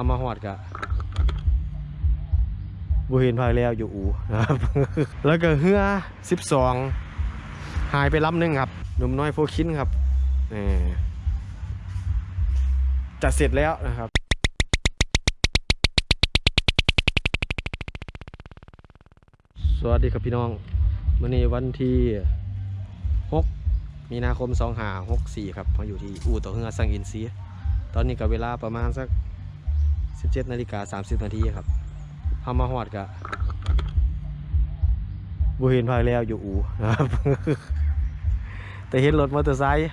ามาหอดกะบูเห็นพายแล้วอยู่อูนะครับ แล้วก็เฮือ12หายไปลำหนึ่งครับหนุ่มน้อยโฟคินครับแหมจะเสร็จแล้วนะครับสวัสดีครับพี่น้องวันนี้วันที่ 6 มีนาคม2564 ครับมาอยู่ที่อู่ต่อเฮือสังอินซี ตอนนี้ก็เวลาประมาณสัก 17นาฬิกา30นาทีครับเฮามาฮอดกะบ่เห็นพายแล้วอยู่อูนะครับ แต่เห็นรถมอเตอร์ไซค์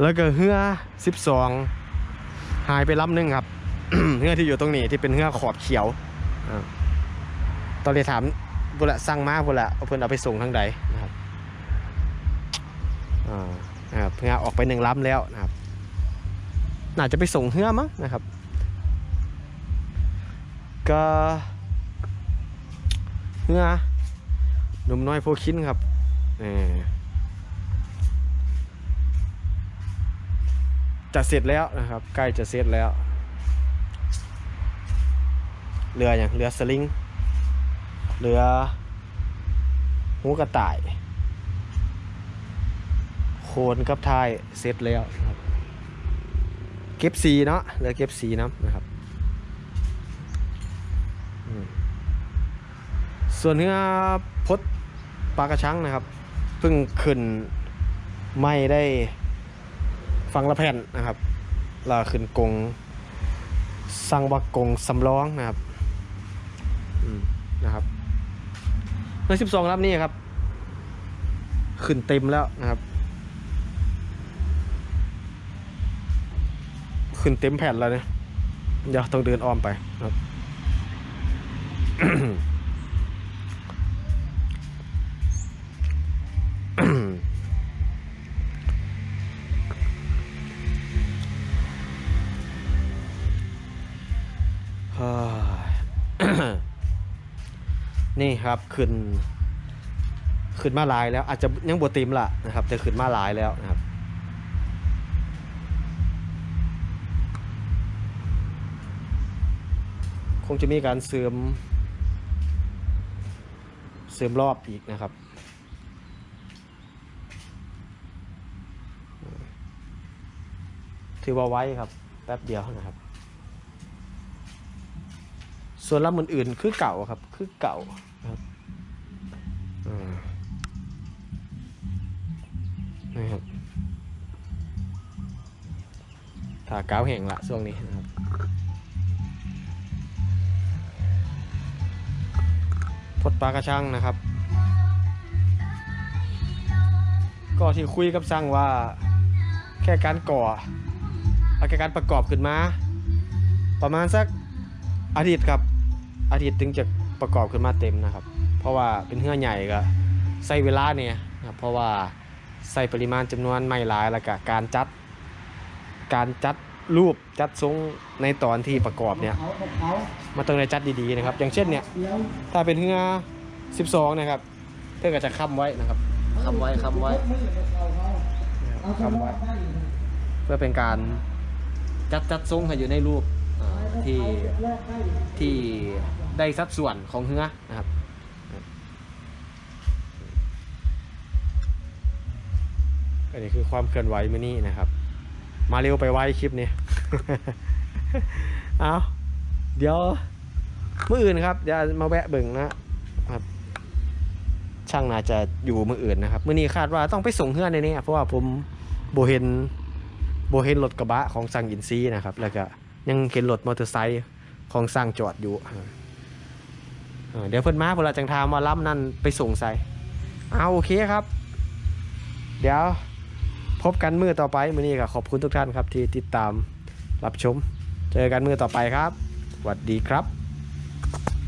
แล้วก็เฮือ12 หายไปลำหนึ่งครับ เฮือที่อยู่ตรงนี้ที่เป็นเฮือขอบเขียวอตอนนี้ถามบุละสั่งมาบุละเอาเพิ่นเอาไปส่งทางใดนะครับอ่านะครับเฮือออกไปหนึ่งลำแล้วนะครับน่าจะไปส่งเฮือมั้งนะครับ ก็เฮือหนุ่มน้อยโพคินครับเออจะเสร็จแล้วนะครับ ใกล้จะเสร็จแล้วเรืออย่างเรือสลิงเรือหูกระต่าย โคนกับท้ายเสร็จแล้วครับ เก็บสีเนาะเรือเก็บสีน้ำนะครับอืม ส่วนเนื้อพดปลากระชังนะครับเพิ่งขึ้นไม่ได้ฟังละแผ่นนะครับเราขึ้นกงสั่งว่ากงสำรองนะครับนะครับเมื่อสิบสองลำนี้ครับ ขึ้นเต็มแล้วนะครับ ขึ้นเต็มแผ่นแล้วเนี่ยเดี๋ยวต้องเดินอ้อมไปครับ นี่ครับขึ้น ขึ้นมาหลายแล้ว อาจจะยังบวต็มละนะครับ แต่ขึ้นมาหลายแล้วนะครับคงจะมีการเสริม เสริมรอบอีกนะครับ ถือว่าไว้ครับ แป๊บเดียวนะครับ ส่วนลำอื่นๆคือเก่าครับ คือเก่านะครับอ่านะครับถ้ากาวแห่งละช่วงนี้นะครับพดปลากระชังนะครับ ก็ที่คุยกับช่างว่าแค่การก่อแล้วแค่การประกอบขึ้นมา ประมาณสักอาทิตย์ครับ อาทิตย์ถึงจะประกอบขึ้นมาเต็มนะครับ เพราะว่าเป็นเฮือใหญ่ก็ใช้เวลาเนี่ยนะเพราะว่าใส่ปริมาณจำนวนไม่หลายแล้วก็การจัด การจัดรูปจัดทรงในตอนที่ประกอบเนี่ยมันต้องได้จัดดีๆนะครับ อย่างเช่นเนี่ยถ้าเป็นเฮือ12 นะครับเธอก็จะค้ำไว้นะครับค้ำไว้ค้ำไว้ค้ำไว้ เพื่อเป็นการจัดจัดทรงให้อยู่ในรูป ที่ที่ได้สัดส่วนของเฮือนะครับอันนี้คือความเคลื่อนไหวมื่อนี้นะครับ มาเร็วไปไวคลิปนี้ เอาเดี๋ยวมื่ออื่นครับเดี๋ยวมาแวะเบิ่งนะครับช่างน่าจะอยู่มืออื่นนะครับมื่อนี้คาดว่าต้องไปส่งเฮือนในนี้เพราะว่าผมโบเห็นโบเห็นรถกระบะของสั่งอินซีนะครับ แล้วก็ ยังเห็นรถมอเตอร์ไซค์ของสร้างจอดอยู่เดี๋ยวเพิ่นมาเวลาจังทามว่าล้ำนั่นไปส่งใส่เอาโอเคครับ เดี๋ยวพบกันมือต่อไปมื่อนี้ก็ขอบคุณทุกท่านครับที่ติดตามรับชม เจอกันมือต่อไปครับสวัสดีครับ